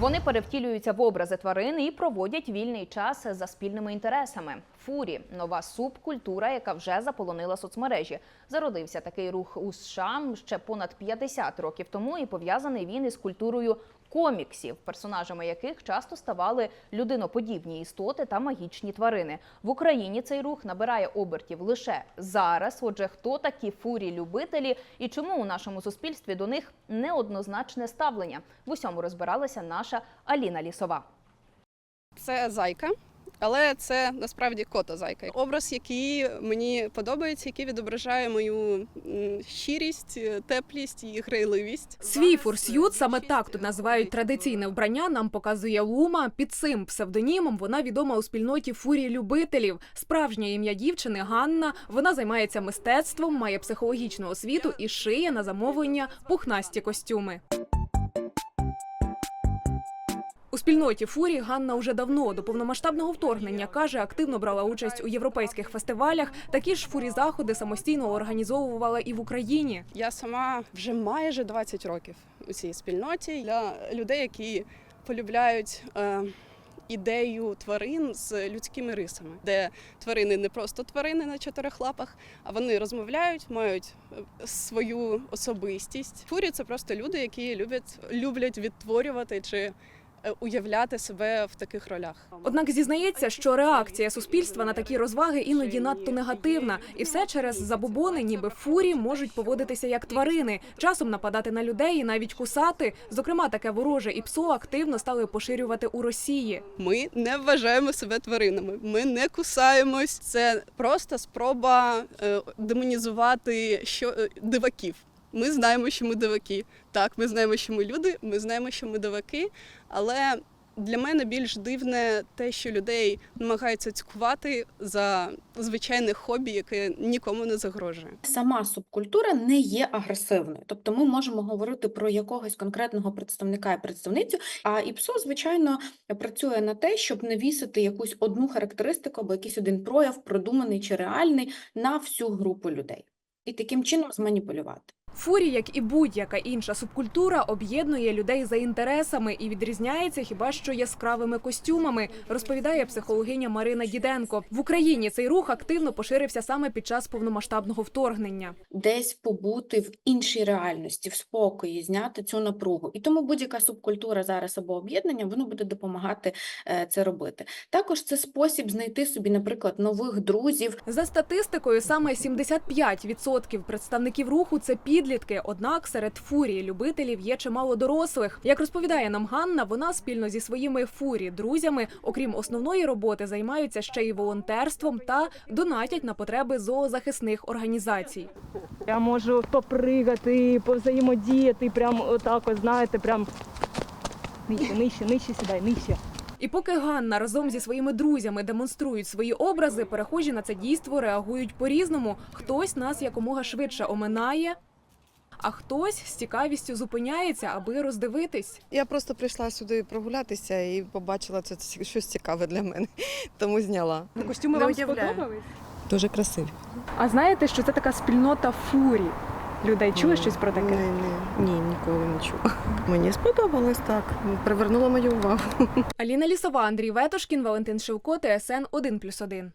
Вони перевтілюються в образи тварин і проводять вільний час за спільними інтересами. Фурі нова субкультура, яка вже заполонила соцмережі. Зародився такий рух у США ще понад 50 років тому, і пов'язаний він із культурою коміксів, персонажами яких часто ставали людиноподібні істоти та магічні тварини. В Україні цей рух набирає обертів лише зараз. Отже, хто такі фурі-любителі і чому у нашому суспільстві до них неоднозначне ставлення? В усьому розбиралася наша Аліна Лісова. Це зайка, але це насправді кота зайка. Образ, який мені подобається, який відображає мою щирість, теплість і грайливість. Свій фурсют, саме так тут називають традиційне вбрання, нам показує Лума. Під цим псевдонімом вона відома у спільноті фурі любителів. Справжнє ім'я дівчини Ганна. Вона займається мистецтвом, має психологічну освіту і шиє на замовлення пухнасті костюми. Спільноті фурі Ганна уже давно до повномасштабного вторгнення каже, активно брала участь у європейських фестивалях. Такі ж фурі заходи самостійно організовувала і в Україні. Я сама вже майже 20 років у цій спільноті для людей, які полюбляють. Е, Ідею тварин з людськими рисами, де тварини не просто тварини на чотирьох лапах, а вони розмовляють, мають е, свою особистість. Фурі це просто люди, які люблять, люблять відтворювати чи уявляти себе в таких ролях. Однак зізнається, що реакція суспільства на такі розваги іноді надто негативна, і все через забобони, ніби фурі можуть поводитися як тварини, часом нападати на людей і навіть кусати. Зокрема, таке вороже і псо активно стали поширювати у Росії. Ми не вважаємо себе тваринами. Ми не кусаємось. Це просто спроба е, демонізувати що е, диваків. Ми знаємо, що ми диваки. Так, ми знаємо, що ми люди. Ми знаємо, що ми диваки. Але для мене більш дивне те, що людей намагаються цькувати за звичайне хобі, яке нікому не загрожує. Сама субкультура не є агресивною, тобто ми можемо говорити про якогось конкретного представника і представницю. А ІПСО, звичайно, працює на те, щоб навісити якусь одну характеристику або якийсь один прояв, продуманий чи реальний, на всю групу людей, і таким чином зманіпулювати. Фурі, як і будь-яка інша субкультура, об'єднує людей за інтересами і відрізняється хіба що яскравими костюмами, розповідає психологиня Марина Діденко. В Україні цей рух активно поширився саме під час повномасштабного вторгнення. Десь побути в іншій реальності, в спокої, зняти цю напругу. І тому будь-яка субкультура зараз або об'єднання, воно буде допомагати е, це робити. Також це спосіб знайти собі, наприклад, нових друзів, За статистикою, саме 75% представників руху це підлітки. Однак серед фурії любителів є чимало дорослих. Як розповідає нам Ганна, вона спільно зі своїми фурі друзями, окрім основної роботи, займаються ще й волонтерством та донатять на потреби зоозахисних організацій. Я можу попригати, повзаємодіяти, прям отак, знаєте, прям нижче, нижче, нижче сідай, нижче. І поки Ганна разом зі своїми друзями демонструють свої образи, перехожі на це дійство реагують по-різному. Хтось нас якомога швидше оминає, а хтось з цікавістю зупиняється, аби роздивитись. Я просто прийшла сюди прогулятися і побачила це щось цікаве для мене, тому зняла. Костюми вам сподобались? Дуже красиві. А знаєте, що це така спільнота фурі? Людей чули Ні, щось про таке? Ні, ні, ні, ніколи не чула. Мені сподобалось так. Привернуло мою увагу. Аліна Лісова, Андрій Ветошкін, Валентин Шевко, ТСН 1+,1.